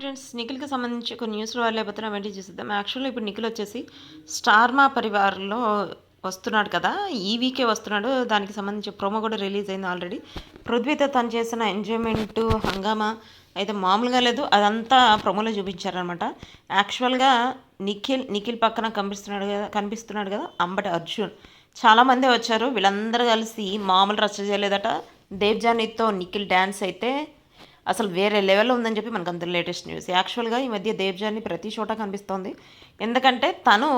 Friends నిఖిల్కి సంబంధించి కొన్ని న్యూస్లో లేకపోతే వెంటనే చూసిద్దాం. యాక్చువల్గా ఇప్పుడు నిఖిల్ వచ్చేసి స్టార్మా పరివారంలో పరివార్లో వస్తున్నాడు కదా. ఈ వీకే వస్తున్నాడు. దానికి సంబంధించి ప్రోమో కూడా రిలీజ్ అయింది ఆల్రెడీ పృథ్వీతో తను చేసిన ఎంజాయ్మెంట్ హంగామా అయితే మామూలుగా లేదు. అదంతా ప్రోమోలో చూపించారనమాట యాక్చువల్గా నిఖిల్ నిఖిల్ పక్కన కనిపిస్తున్నాడు కదా కనిపిస్తున్నాడు కదా అంబటి అర్జున్. చాలామంది వచ్చారు. వీళ్ళందరూ కలిసి మామూలు రచ్చ చేయలేదట. దేవ్జానీతో నిఖిల్ డ్యాన్స్ అయితే అసలు వేరే లెవెల్లో ఉందని చెప్పి మనకు అందరూ లేటెస్ట్ న్యూస్. యాక్చువల్గా ఈ మధ్య దేవ్జాని ప్రతి చోట కనిపిస్తోంది. ఎందుకంటే తను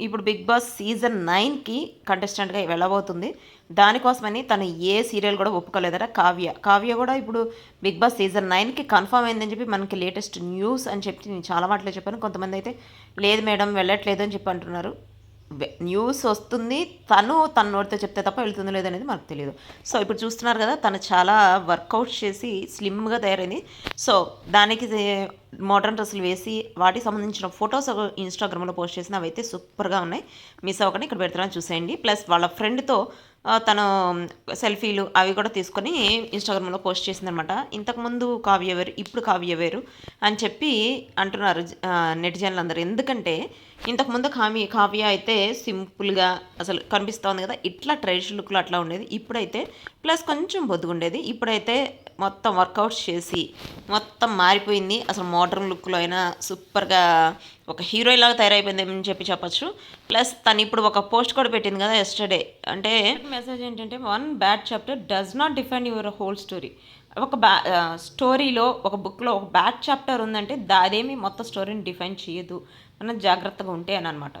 ఇప్పుడు బిగ్ బాస్ సీజన్ నైన్కి కంటెస్టెంట్గా వెళ్ళబోతుంది. దానికోసమని తను ఏ సీరియల్ కూడా ఒప్పుకోలేదట. కావ్య. కావ్య కూడా ఇప్పుడు బిగ్ బాస్ సీజన్ నైన్కి కన్ఫర్మ్ అయిందని చెప్పి మనకి లేటెస్ట్ న్యూస్ అని చెప్పి నేను చాలా మాటలు చెప్పాను. కొంతమంది అయితే లేదు మేడం వెళ్ళట్లేదు అని చెప్పి అంటున్నారు. న్యూస్ వస్తుంది తను తన నోటితో చెప్తే తప్ప వెళ్తుందో లేదనేది మనకు తెలియదు సో ఇప్పుడు చూస్తున్నారు కదా తను చాలా వర్కౌట్ చేసి స్లిమ్గా తయారైంది. సో దానికి మోడర్న్ డ్రెస్సులు వేసి వాటికి సంబంధించిన ఫొటోస్ ఇన్స్టాగ్రామ్లో పోస్ట్ చేసిన అవి అయితే సూపర్గా ఉన్నాయి. మిస్ అవ్వకుండా ఇక్కడ పెడుతున్నాను చూసేయండి. ప్లస్ వాళ్ళ ఫ్రెండ్తో తను సెల్ఫీలు అవి కూడా తీసుకొని ఇన్స్టాగ్రామ్లో పోస్ట్ చేసిందనమాట. ఇంతకుముందు కావ్య వేరు ఇప్పుడు కావ్య వేరు అని చెప్పి అంటున్నారు నెటిజన్లు అందరూ. ఎందుకంటే ఇంతకుముందు కావ్య కావ్య అయితే సింపుల్గా అసలు కనిపిస్తోంది కదా ఇట్లా ట్రెడిషనల్ లుక్లో అట్లా ఉండేది. ఇప్పుడైతే ప్లస్ కొంచెం బొద్దుగుండేది. ఇప్పుడైతే మొత్తం వర్కౌట్స్ చేసి మొత్తం మారిపోయింది. అసలు మోడర్న్ లుక్లో అయినా సూపర్గా ఒక హీరోయిన్ లాగా తయారైపోయింది అని చెప్పి చెప్పొచ్చు. ప్లస్ తను ఇప్పుడు ఒక పోస్ట్ కూడా పెట్టింది కదా ఎస్టర్డే అంటే మెసేజ్ ఏంటంటే one bad chapter does not define your whole story ఒక బ్యా స్టోరీలో ఒక బుక్లో ఒక బ్యాడ్ చాప్టర్ ఉందంటే దాదేమి మొత్తం స్టోరీని డిఫైన్ చేయదు. మనం జాగ్రత్తగా ఉంటే అని అనమాట